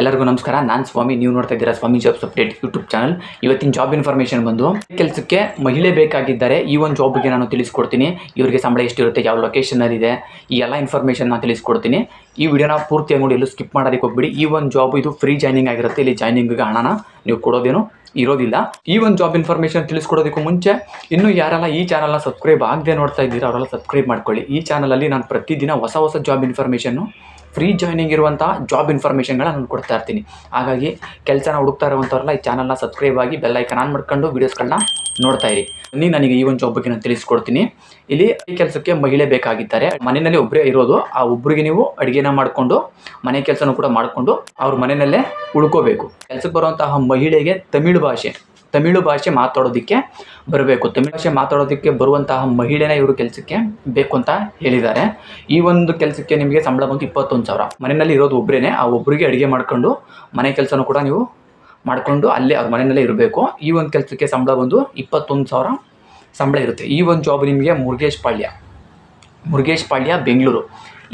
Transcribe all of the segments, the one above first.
ಎಲ್ಲರಿಗೂ ನಮಸ್ಕಾರ. ನಾನು ಸ್ವಾಮಿ. ನೀವು ನೋಡ್ತಾ ಇದ್ದೀರಾ Swamy jobs update YouTube channel. ಇವತ್ತಿನ ಜಾಬ್ ಇನ್ಫಾರ್ಮೇಷನ್ ಬಂದು, ಕೆಲಸಕ್ಕೆ ಮಹಿಳೆ ಬೇಕಾಗಿದ್ದಾರೆ. ಈ ಒಂದು ಜಾಬ್ಗೆ ನಾನು ತಿಳಿಸ್ಕೊಡ್ತೀನಿ. ಇವರಿಗೆ ಸಂಬಳ ಎಷ್ಟಿರುತ್ತೆ, ಯಾವ ಲೊಕೇಶನಲ್ಲಿದೆ ಈ ಎಲ್ಲ ಇನ್ಫಾರ್ಮೇಷನ್ ನಾನು ತಿಳಿಸ್ಕೊಡ್ತೀನಿ. ಈ ವಿಡಿಯೋನ ಪೂರ್ತಿಯಾಗಿ ನೋಡಿ, ಎಲ್ಲೂ ಸ್ಕಿಪ್ ಮಾಡೋದಕ್ಕೆ ಹೋಗ್ಬಿಡಿ. ಈ ಒಂದು ಜಾಬ್ ಇದು ಫ್ರೀ ಜಾಯ್ನಿಂಗ್ ಆಗಿರುತ್ತೆ. ಇಲ್ಲಿ ಜಾಯ್ನಿಂಗ್ಗೆ ಹಣನ ನೀವು ಕೊಡೋದೇನು ಇರೋದಿಲ್ಲ. ಈ ಒಂದು ಜಾಬ್ ಇನ್ಫಾರ್ಮೇಷನ್ ತಿಳಿಸ್ಕೊಡೋದಕ್ಕೂ ಮುಂಚೆ, ಇನ್ನೂ ಯಾರೆಲ್ಲ ಈ ಚಾನಲ್ನ ಸಬ್ಸ್ಕ್ರೈಬ್ ಆಗದೆ ನೋಡ್ತಾ ಇದ್ದೀರಾ, ಅವರೆಲ್ಲ ಸಬ್ಸ್ಕ್ರೈಬ್ ಮಾಡ್ಕೊಳ್ಳಿ. ಈ ಚಾನಲಲ್ಲಿ ನಾನು ಪ್ರತಿದಿನ ಹೊಸ ಹೊಸ ಜಾಬ್ ಇನ್ಫಾರ್ಮೇಷನ್ನು ಫ್ರೀ ಜಾಯ್ನಿಂಗ್ ಇರುವಂಥ ಜಾಬ್ ಇನ್ಫಾರ್ಮೇಷನ್ಗಳನ್ನ ನಾನು ಕೊಡ್ತಾ ಇರ್ತೀನಿ. ಹಾಗಾಗಿ ಕೆಲಸನ ಹುಡುಕ್ತಾ ಇರುವಂಥವ್ರಲ್ಲ ಈ ಚಾನಲ್ನ ಸಬ್ಸ್ಕ್ರೈಬ್ ಆಗಿ ಬೆಲ್ಲೈಕನ್ ಆನ್ ಮಾಡ್ಕೊಂಡು ವೀಡಿಯೋಸ್ಗಳನ್ನ ನೋಡ್ತಾ ಇರಿ. ನೀನು ನನಗೆ ಈ ಒಂದು ಜಾಬ್ ಬಗ್ಗೆ ನಾನು ತಿಳಿಸ್ಕೊಡ್ತೀನಿ. ಇಲ್ಲಿ ಈ ಕೆಲಸಕ್ಕೆ ಮಹಿಳೆ ಬೇಕಾಗಿದ್ದಾರೆ. ಮನೆಯಲ್ಲಿ ಒಬ್ಬರೇ ಇರೋದು. ಆ ಒಬ್ಬರಿಗೆ ನೀವು ಅಡುಗೆನ ಮಾಡಿಕೊಂಡು, ಮನೆ ಕೆಲಸನೂ ಕೂಡ ಮಾಡಿಕೊಂಡು ಅವ್ರ ಮನೆಯಲ್ಲೇ ಉಳ್ಕೋಬೇಕು. ಕೆಲಸಕ್ಕೆ ಬರುವಂತಹ ಮಹಿಳೆಗೆ ತಮಿಳು ಭಾಷೆ ತಮಿಳು ಭಾಷೆ ಮಾತಾಡೋದಕ್ಕೆ ಬರಬೇಕು. ತಮಿಳು ಭಾಷೆ ಮಾತಾಡೋದಕ್ಕೆ ಬರುವಂತಹ ಮಹಿಳೆನ ಇವರು ಕೆಲಸಕ್ಕೆ ಬೇಕು ಅಂತ ಹೇಳಿದ್ದಾರೆ. ಈ ಒಂದು ಕೆಲಸಕ್ಕೆ ನಿಮಗೆ ಸಂಬಳ ಬಂದು ಇಪ್ಪತ್ತೊಂದು ಸಾವಿರ. ಮನೆಯಲ್ಲಿ ಇರೋದು ಒಬ್ಬರೇ ಆ ಒಬ್ಬರಿಗೆ ಅಡುಗೆ ಮಾಡ್ಕೊಂಡು ಮನೆ ಕೆಲಸನೂ ಕೂಡ ನೀವು ಮಾಡಿಕೊಂಡು ಅಲ್ಲೇ ಅವ್ರ ಮನೆಯಲ್ಲೇ ಇರಬೇಕು. ಈ ಒಂದು ಕೆಲಸಕ್ಕೆ ಸಂಬಳ ಬಂದು ಇಪ್ಪತ್ತೊಂದು ಸಾವಿರ ಸಂಬಳ ಇರುತ್ತೆ. ಈ ಒಂದು ಜಾಬ್ ನಿಮಗೆ ಮುರುಗೇಶ್ ಪಾಳ್ಯ. ಮುರುಗೇಶ್ ಪಾಳ್ಯ, ಬೆಂಗಳೂರು.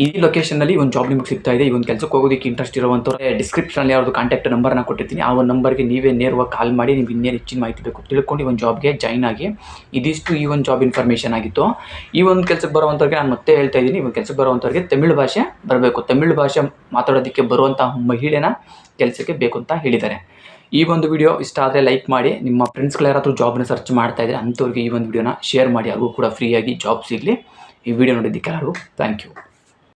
ಈ ಲೊಕೇಶನಲ್ಲಿ ಒಂದು ಜಾಬ್ ನಿಮಗೆ ಸಿಗ್ತಾ ಇದೆ. ಈ ಒಂದು ಕೆಲಸಕ್ಕೆ ಹೋಗೋದಕ್ಕೆ ಇಂಟ್ರೆಸ್ಟ್ ಇರುವಂಥವ್ರೆ ಡಿಸ್ಕ್ರಿಪ್ಷನಲ್ಲಿ ಯಾವ್ದು ಕಾಂಟ್ಯಾಕ್ಟ್ ನಂಬರ್ನ ಕೊಟ್ಟಿರ್ತೀನಿ. ಆ ಒಂದು ನಂಬರ್ಗೆ ನೀವೇ ನೇರವಾಗಿ ಕಾಲ್ ಮಾಡಿ ನಿಮ್ಗೆ ಇನ್ನೇನು ಹೆಚ್ಚಿನ ಮಾಹಿತಿ ಬೇಕು ತಿಳ್ಕೊಂಡು ಈ ಒಂದು ಜಾಬ್ಗೆ ಜಾಯ್ನ್ ಆಗಿ ಇದಿಷ್ಟು ಈ ಒಂದು ಜಾಬ್ ಇನ್ಫಾರ್ಮೇಷನ್ ಆಗಿತ್ತು. ಈ ಒಂದು ಕೆಲಸಕ್ಕೆ ಬರುವಂಥವ್ರಿಗೆ ನಾನು ಮತ್ತೆ ಹೇಳ್ತಾ ಇದ್ದೀನಿ. ಈ ಒಂದು ಕೆಲಸಕ್ಕೆ ಬರುವಂಥವ್ರಿಗೆ ತಮಿಳು ಭಾಷೆ ಬರಬೇಕು. ತಮಿಳು ಭಾಷೆ ಮಾತಾಡೋದಕ್ಕೆ ಬರುವಂಥ ಮಹಿಳೆನ ಕೆಲಸಕ್ಕೆ ಬೇಕು ಅಂತ ಹೇಳಿದ್ದಾರೆ. ಈ ಒಂದು ವಿಡಿಯೋ ಇಷ್ಟ ಆದರೆ ಲೈಕ್ ಮಾಡಿ. ನಿಮ್ಮ ಫ್ರೆಂಡ್ಸ್ಗಳು ಯಾರಾದರೂ ಜಾಬ್ನ ಸರ್ಚ್ ಮಾಡ್ತಾ ಇದ್ದಾರೆ ಅಂಥವ್ರಿಗೆ ಈ ಒಂದು ವಿಡಿಯೋನ ಶೇರ್ ಮಾಡಿ. ಅವ್ರಿಗೂ ಕೂಡ ಫ್ರೀಯಾಗಿ ಜಾಬ್ ಸಿಗಲಿ. ಈ ವಿಡಿಯೋ ನೋಡಿದ್ದಕ್ಕೆ ಎಲ್ಲರಿಗೂ ಥ್ಯಾಂಕ್ ಯು